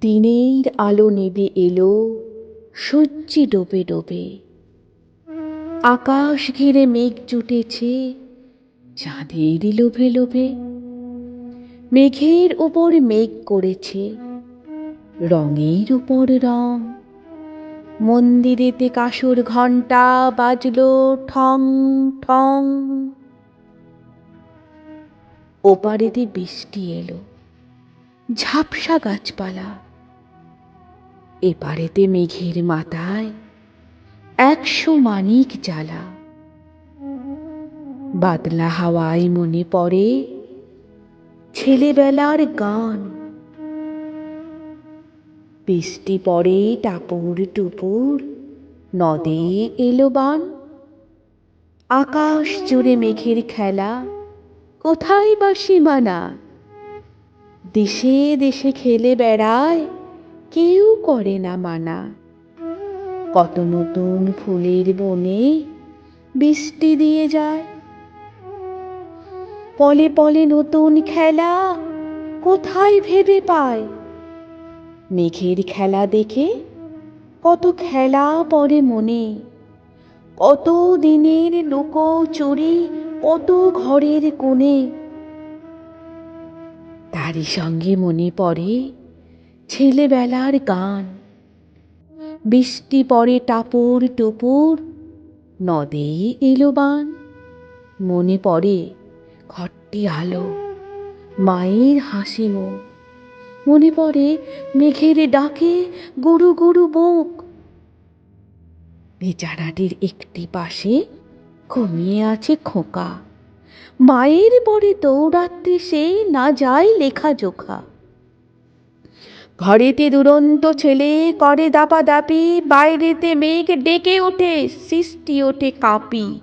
দিনের আলো নেবে এলো, সূর্যি ডোবে ডোবে। আকাশ ঘিরে মেঘ জুটেছে, চাঁদের লোভে লোভে। মেঘের উপর মেঘ করেছে, রঙের উপর রং। মন্দিরেতে কাসুর ঘণ্টা বাজলো ঠং ঠং। ওপারেতে বৃষ্টি এলো। ঝাপসা গাছপালা। এপারেতে মেঘের মাথায় একশো মানিক জ্বালা। বাদলা হাওয়ায় মনে পড়ে ছেলেবেলার গান। বৃষ্টি পড়ে টাপুর টুপুর, নদে এলো বান। আকাশ জুড়ে মেঘের খেলা, কোথায় বা সীমানা? দেশে দেশে খেলে বেড়ায়, কেউ করে না মানা। কত নতুন ফুলের বনে বৃষ্টি দিয়ে যায়। পলে পলে নতুন খেলা কোথায় ভেবে পায়? মেঘের খেলা দেখে কত খেলা পড়ে মনে। কত দিনের লুকো চুরি কত ঘরের কোণে। তারই সঙ্গে মনে পড়ে ছেলেবেলার গান। বৃষ্টি পড়ে টাপুর টুপুর, নদে এলো বান। মনে পড়ে ঘরটি আলো, মায়ের হাসি মুখ। মনে পড়ে মেঘের ডাকে গরু গরু বুক। বেচারাটির একটি পাশে ঘুমিয়ে আছে খোকা। মায়ের পরে দৌড়াতে সে না যায় লেখা জোখা। ঘরেতে দুরন্ত ছেলে করে দাপা দাপি বাইরেতে মেঘ ডেকে ওঠে, সৃষ্টি ওঠে কাঁপি।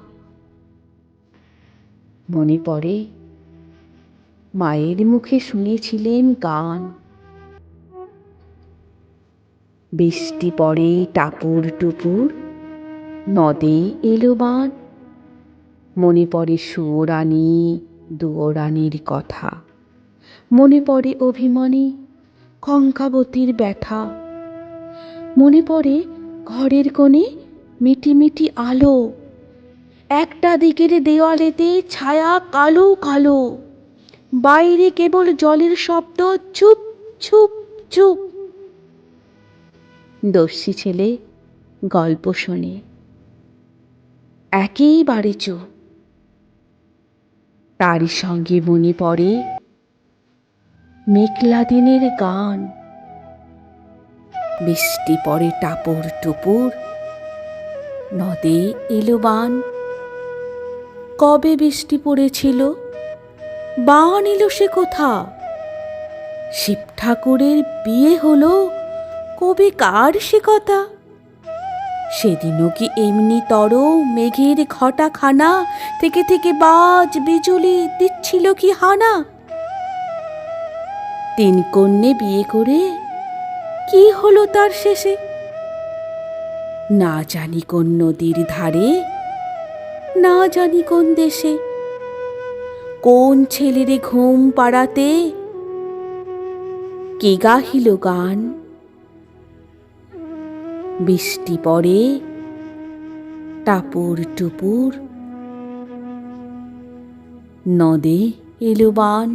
মনে পড়ে, মায়ের মুখে শুনেছিলেন গান। বৃষ্টি পড়ে টাপুর টুপুর, নদে এলো বান মনে পড়ে সুয়োরানী দুয়োরানীর কথা। মনে পড়ে অভিমানী, কঙ্কাবতীর ব্যথা। মনে পড়ে ঘরের কোণে মিটি মিটি আলো। একটা দিকের দেওয়ালেতে ছায়া কালো কালো। বাইরে কেবল জলের শব্দ, চুপ চুপ চুপ। দস্যি ছেলে গল্প শোনে। একেবারে চুপ। তারই সঙ্গে মনে পড়ে মেঘলা দিনের গান। বৃষ্টি পড়ে টাপুর টুপুর, নদে এলো বান। কবে বৃষ্টি পড়েছিল? বান এলো সে কোথা? শিব ঠাকুরের বিয়ে হলো, কবে কার সে কথা? সেদিনও কি এমনি তর মেঘের ঘটা খানা থেকে থেকে বাজ বিজুলি দিচ্ছিল কি হানা? তিন কন্যে বিয়ে করে কি হলো তার শেষে? না জানি কোন নদীর ধারে, না জানি কোন দেশে। কোন ছেলেরে ঘুম পাড়াতে কে গাহিল গান? বৃষ্টি পড়ে টাপুর টুপুর নদে এলো বান।